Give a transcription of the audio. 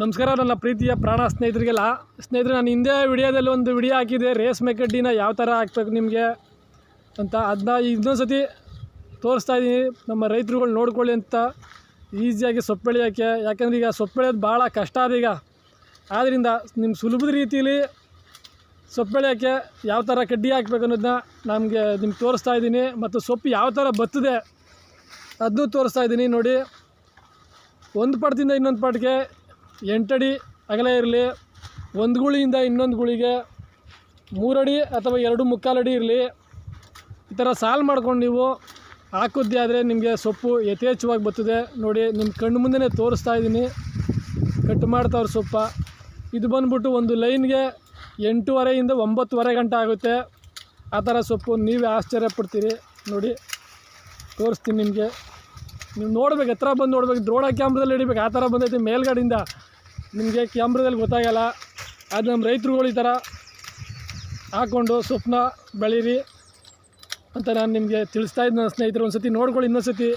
ನಮಸ್ಕಾರ, ನನ್ನ ಪ್ರೀತಿಯ ಪ್ರಾಣ ಸ್ನೇಹಿತರಿಗೆಲ್ಲ. ಸ್ನೇಹಿತರೆ, ನಾನು ಹಿಂದೆ ವಿಡಿಯೋದಲ್ಲಿ ಒಂದು ವಿಡಿಯೋ ಹಾಕಿದೆ ರೇಷ್ಮೆ ಕಡ್ಡಿನ ಯಾವ ಥರ ಹಾಕ್ಬೇಕು ನಿಮಗೆ ಅಂತ. ಅದನ್ನ ಇನ್ನೊಂದು ಸತಿ ತೋರಿಸ್ತಾ ಇದ್ದೀನಿ. ನಮ್ಮ ರೈತರುಗಳು ನೋಡ್ಕೊಳ್ಳಿ ಅಂತ. ಈಸಿಯಾಗಿ ಸೊಪ್ಪು ಬೆಳೆಯೋಕ್ಕೆ ಯಾಕಂದ್ರೆ ಈಗ ಸೊಪ್ಪು ಬೆಳೆಯೋದು ಭಾಳ ಕಷ್ಟ ಅದೀಗ ಆದ್ದರಿಂದ ನಿಮ್ಮ ಸುಲಭದ ರೀತಿಯಲ್ಲಿ ಸೊಪ್ಪು ಬೆಳೆಯೋಕ್ಕೆ ಯಾವ ಥರ ಕಡ್ಡಿ ಹಾಕ್ಬೇಕು ಅನ್ನೋದನ್ನ ನಮಗೆ ನಿಮ್ಗೆ ತೋರಿಸ್ತಾ ಇದ್ದೀನಿ. ಮತ್ತು ಸೊಪ್ಪು ಯಾವ ಥರ ಬತ್ತದೆ ಅದನ್ನೂ ತೋರಿಸ್ತಾ ಇದ್ದೀನಿ ನೋಡಿ. ಒಂದು ಪಟದಿಂದ ಇನ್ನೊಂದು ಪಟ್ಟಿಗೆ ಎಂಟಡಿ ಅಗಲ ಇರಲಿ, ಒಂದು ಗುಳಿಯಿಂದ ಇನ್ನೊಂದು ಗುಳಿಗೆ ಮೂರಡಿ ಅಥವಾ ಎರಡು ಮುಕ್ಕಾಲಡಿ ಇರಲಿ. ಈ ಥರ ಸಾಲು ಮಾಡ್ಕೊಂಡು ನೀವು ಹಾಕಿದ್ದೆ ಆದರೆ ನಿಮಗೆ ಸೊಪ್ಪು ಯಥೇಚ್ಛವಾಗಿ ಬರ್ತದೆ. ನೋಡಿ ನಿಮ್ಮ ಕಣ್ಣು ಮುಂದೆನೇ ತೋರಿಸ್ತಾ ಇದ್ದೀನಿ. ಕಟ್ ಮಾಡ್ತಾವ್ರ ಸೊಪ್ಪ. ಇದು ಬಂದ್ಬಿಟ್ಟು ಒಂದು ಲೈನ್ಗೆ ಎಂಟೂವರೆಯಿಂದ ಒಂಬತ್ತುವರೆ ಗಂಟೆ ಆಗುತ್ತೆ. ಆ ಥರ ಸೊಪ್ಪು ನೀವೇ ಆಶ್ಚರ್ಯ ಪಡ್ತೀರಿ. ನೋಡಿ, ತೋರಿಸ್ತೀನಿ ನಿಮಗೆ. ನೀವು ನೋಡ್ಬೇಕು ಹತ್ರ ಬಂದು ನೋಡ್ಬೇಕು, ದ್ರೋಣ ಕ್ಯಾಮ್ರದಲ್ಲಿ ಹಿಡಿಬೇಕು, ಆ ಥರ ಬಂದೈತೆ ಮೇಲ್ಗಡೆಯಿಂದ. ನಿಮಗೆ ಕ್ಯಾಮ್ರದಲ್ಲಿ ಗೊತ್ತಾಗಲ್ಲ. ಅದು ನಮ್ಮ ರೈತರುಗಳು ಈ ಥರ ಹಾಕ್ಕೊಂಡು ಸ್ವಪ್ನ ಬೆಳೀರಿ ಅಂತ ನಾನು ನಿಮಗೆ ತಿಳಿಸ್ತಾ ಇದ್ದೆ ನನ್ನ ಸ್ನೇಹಿತರು. ಒಂದು ಸತಿ ನೋಡ್ಕೊಳ್ಳಿ ಇನ್ನೊಂದು ಸತಿ